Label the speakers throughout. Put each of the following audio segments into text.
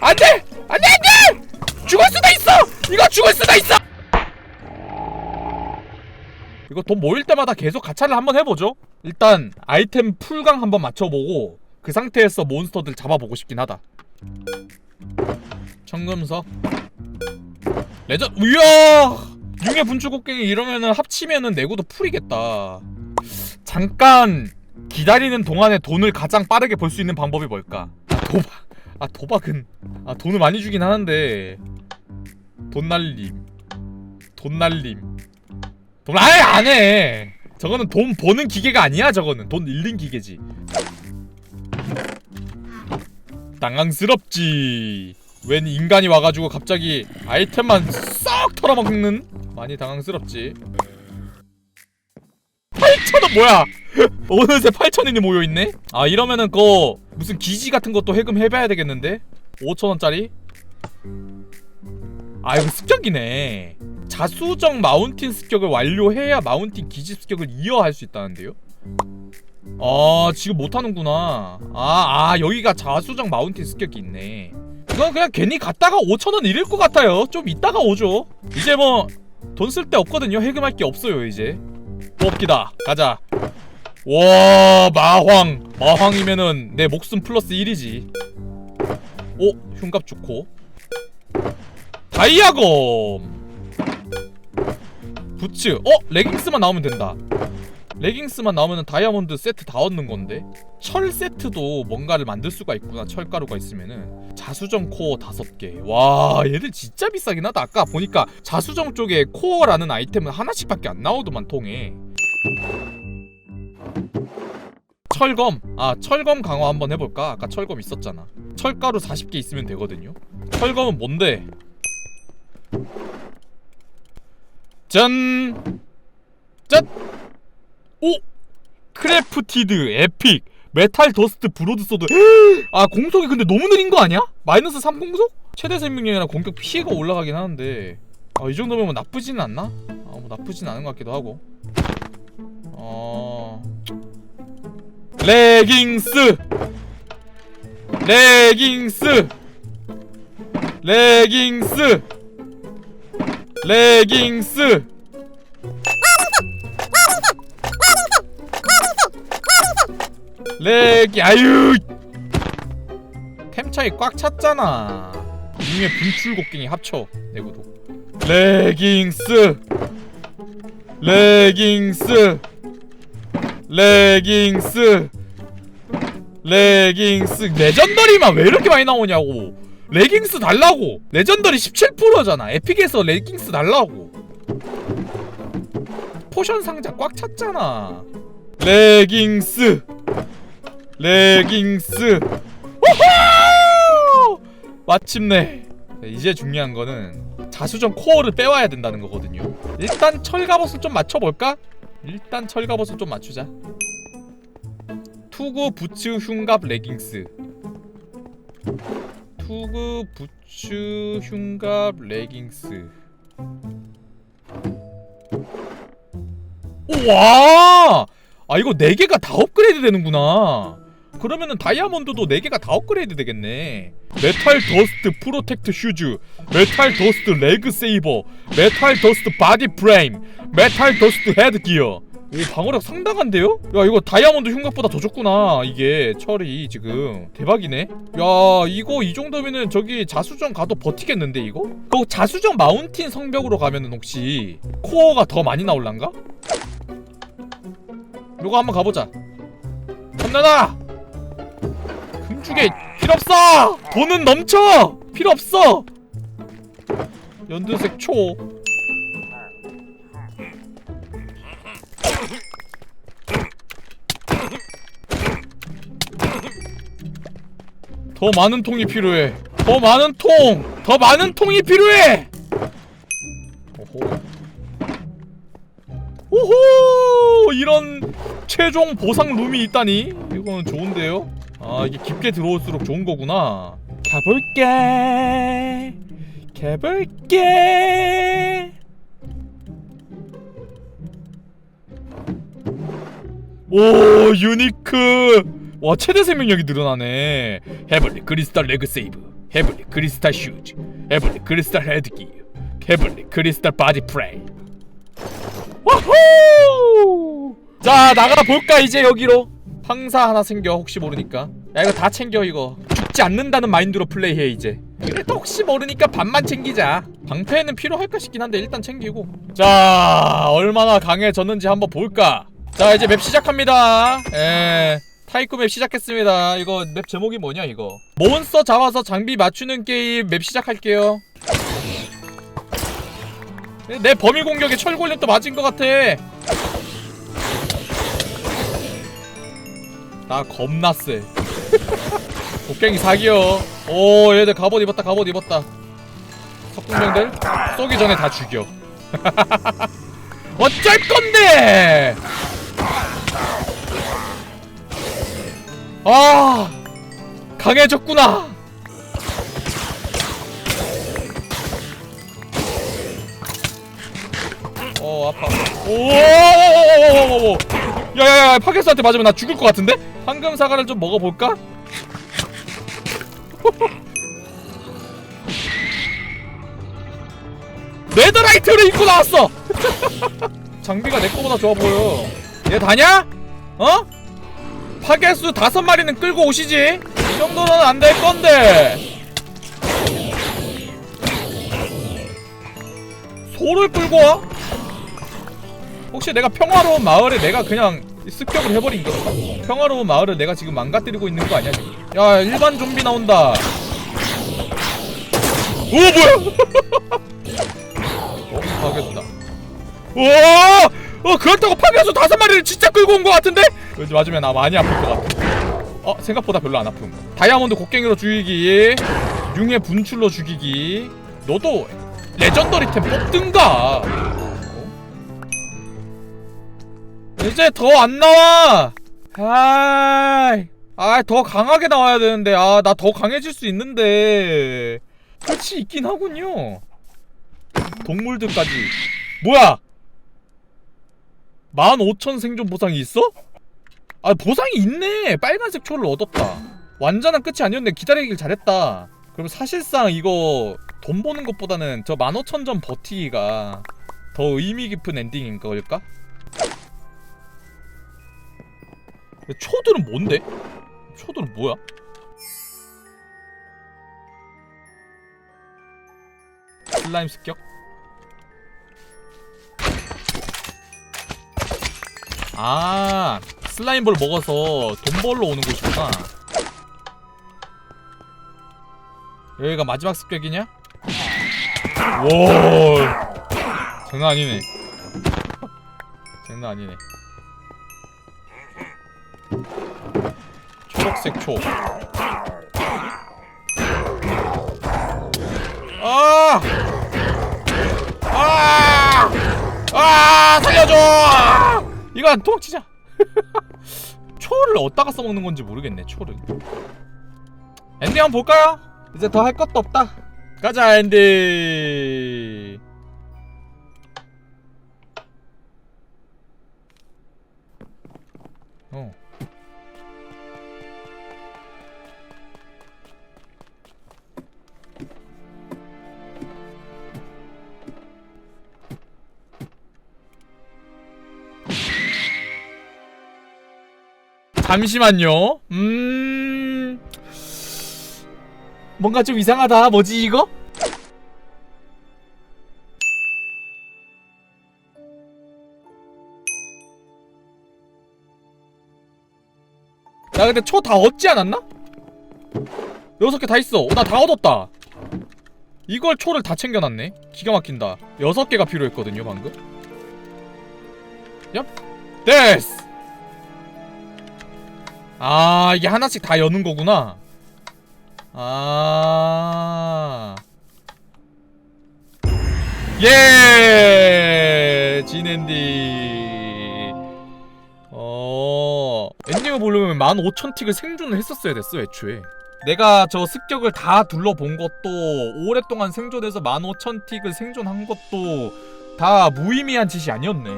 Speaker 1: 안돼! 안돼 안돼! 죽을 수도 있어! 이거 죽을 수도 있어! 이거 돈 모일 때마다 계속 가차를 한번 해보죠. 일단 아이템 풀강 한번 맞춰보고 그 상태에서 몬스터들 잡아보고 싶긴 하다. 청금석. 레전 우야 융의 분출곡갱이 이러면은 합치면은 내구도 풀이겠다. 잠깐 기다리는 동안에 돈을 가장 빠르게 벌 수 있는 방법이 뭘까? 아 도박 아 도박은? 아 돈을 많이 주긴 하는데. 돈 날림. 돈 날림. 돈 아예 안해! 저거는 돈 버는 기계가 아니야 저거는. 돈 잃는 기계지. 당황스럽지. 웬 인간이 와가지고 갑자기 아이템만 싹 털어먹는? 많이 당황스럽지. 8천원 뭐야 어느새 8천원이 모여있네? 아 이러면은 그 무슨 기지 같은 것도 해금 해봐야 되겠는데? 5천원짜리? 아 이거 습격이네. 자수정 마운틴 습격을 완료해야 마운틴 기지 습격을 이어할 수 있다는데요? 아 지금 못하는구나. 아, 아 여기가 자수정 마운틴 습격이 있네. 이건 그냥 괜히 갔다가 5천원 잃을 것 같아요. 좀 이따가 오죠. 이제 뭐 돈 쓸 데 없거든요. 해금할 게 없어요 이제. 뽑기다. 가자 와 마황. 마황이면은 내 목숨 플러스 1이지. 오 흉갑 좋고. 다이아검. 부츠. 어 레깅스만 나오면 된다. 레깅스만 나오면 다이아몬드 세트 다 얻는 건데? 철 세트도 뭔가를 만들 수가 있구나 철가루가 있으면은. 자수정 코어 다섯 개와 얘들 진짜 비싸긴 하다. 아까 보니까 자수정 쪽에 코어라는 아이템은 하나씩밖에 안 나오더만 통에 철검 아 철검 강화 한번 해볼까 아까 철검 있었잖아 철가루 40개 있으면 되거든요 철검은 뭔데 짠! 짠! 오! 크래프티드 에픽 메탈 더스트 브로드 소드 아 공속이 근데 너무 느린 거 아니야? 마이너스 3 공속? 최대 생명력이나 공격 피해가 올라가긴 하는데 아 이 정도면 뭐 나쁘지는 않나? 아 뭐 나쁘진 않은 것 같기도 하고 어... 레깅스. 레깅스. 레깅스. 레깅스. 레기 아유. 템 차이 꽉 찼잖아. 융의 분출 곡괭이 합쳐 내구도. 레깅스. 레깅스 레깅스. 레깅스. 레전더리만 왜 이렇게 많이 나오냐고. 레깅스 달라고. 레전더리 17%잖아. 에픽에서 레깅스 달라고. 포션 상자 꽉 찼잖아. 레깅스. 레깅스. 우후! 마침내. 이제 중요한 거는 자수정 코어를 빼와야 된다는 거거든요. 일단 철갑옷을 좀 맞춰볼까? 일단 철갑옷을 좀 맞추자. 투구 부츠 흉갑 레깅스. 투구 부츠 흉갑 레깅스. 우와! 아 이거 4개가 다 업그레이드 되는구나 그러면은 다이아몬드도 4개가 다 업그레이드 되겠네 메탈 더스트 프로텍트 슈즈 메탈 더스트 레그 세이버 메탈 더스트 바디 프레임 메탈 더스트 헤드 기어 오 방어력 상당한데요? 야 이거 다이아몬드 흉곽보다 더 좋구나 이게 철이 지금 대박이네 야 이거 이 정도면은 저기 자수정 가도 버티겠는데 이거? 그 자수정 마운틴 성벽으로 가면은 혹시 코어가 더 많이 나올란가? 요거 한번 가보자 탐나다 금 주게 필요 없어! 돈은 넘쳐! 필요 없어! 연두색 초. 더 많은 통이 필요해. 더 많은 통 더 많은 통이 필요해! 오호. 오호! 이런 최종 보상 룸이 있다니? 이거는 좋은데요 아 이게 깊게 들어올수록 좋은 거구나. 가볼게. 가볼게. 오 유니크. 와 최대 생명력이 늘어나네. 헤블리 크리스탈 레그 세이브. 헤블리 크리스탈 슈즈. 헤블리 크리스탈 헤드기어 헤블리 크리스탈 바디 프레임. 와후 자 나가볼까 이제 여기로 황사 하나 생겨 혹시 모르니까. 야 이거 다 챙겨 이거. 죽지 않는다는 마인드로 플레이해 이제. 그래도 혹시 모르니까 반만 챙기자. 방패는 필요할까 싶긴 한데 일단 챙기고. 자 얼마나 강해졌는지 한번 볼까? 자 이제 맵 시작합니다. 예. 타이코 맵 시작했습니다. 이거 맵 제목이 뭐냐 이거? 몬스터 잡아서 장비 맞추는 게임 맵 시작할게요. 내 범위 공격에 철골렘 또 맞은 것 같아 나 겁나 쎄. 곡괭이 사기요 오 얘들 갑옷 입었다 갑옷 입었다. 석궁병들 쏘기 전에 다 죽여. 어쩔 건데! 아 강해졌구나. 어 아파. 오오오오오오오 야야야 파게스한테 맞으면 나 죽을 것 같은데? 황금 사과를 좀 먹어볼까? 네더라이트를 입고 나왔어! 장비가 내 거보다 좋아 보여 얘 다냐? 어? 파괴수 다섯 마리는 끌고 오시지 이 정도는 안 될 건데 소를 끌고 와? 혹시 내가 평화로운 마을에 내가 그냥 습격을 해버린 건가? 평화로운 마을을 내가 지금 망가뜨리고 있는 거 아니야 지금? 야 일반 좀비 나온다 오 뭐야 어? 파괴수다 오! 어 그렇다고 파괴수 다섯 마리를 진짜 끌고 온 거 같은데? 왠지 맞으면 나 많이 아플 것 같아 어 생각보다 별로 안 아픔 다이아몬드 곡괭이로 죽이기 융의 분출로 죽이기 너도 레전더리템 뽑든가 이제 더 안 나와. 아이, 아, 더 강하게 나와야 되는데, 아, 나 더 강해질 수 있는데. 끝이 있긴 하군요. 동물들까지. 뭐야? 15,000 생존 보상이 있어? 아, 보상이 있네. 빨간색 초를 얻었다. 완전한 끝이 아니었네. 기다리길 잘했다. 그럼 사실상 이거 돈 버는 것보다는 저 15,000점 버티기가 더 의미 깊은 엔딩인 걸까? 초들은 뭔데? 초들은 뭐야? 슬라임 습격? 아 슬라임볼 먹어서 돈 벌러 오는 곳이구나 여기가 마지막 습격이냐? 와 장난 아니네 장난 아니네 초록색 초. 아! 아! 아! 살려줘! 이거 안 도망치자. 초를 어디다가 써먹는 건지 모르겠네. 초를. 엔딩 한번 볼까요? 이제 더 할 것도 없다. 가자 엔딩. 잠시만요. 음. 뭔가 좀 이상하다. 뭐지 이거? 나 근데 초 다 얻지 않았나? 여섯 개 다 있어. 나 다 얻었다. 이걸 초를 다 챙겨놨네. 기가 막힌다. 여섯 개가 필요했거든요, 방금. 얍. 데스. 아, 이게 하나씩 다 여는 거구나. 아. 예! 진엔디. 어. 엔딩을 보려면 15,000틱을 생존을 했었어야 됐어, 애초에. 내가 저 습격을 다 둘러본 것도 오랫동안 생존해서 15,000틱을 생존한 것도 다 무의미한 짓이 아니었네.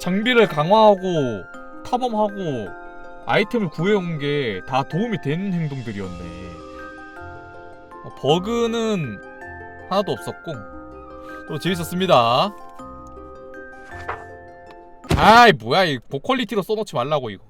Speaker 1: 장비를 강화하고 탐험하고 아이템을 구해온 게 다 도움이 되는 행동들이었네. 어, 버그는 하나도 없었고 또 재밌었습니다. 아이 뭐야 이 고퀄리티로 써놓지 말라고 이거.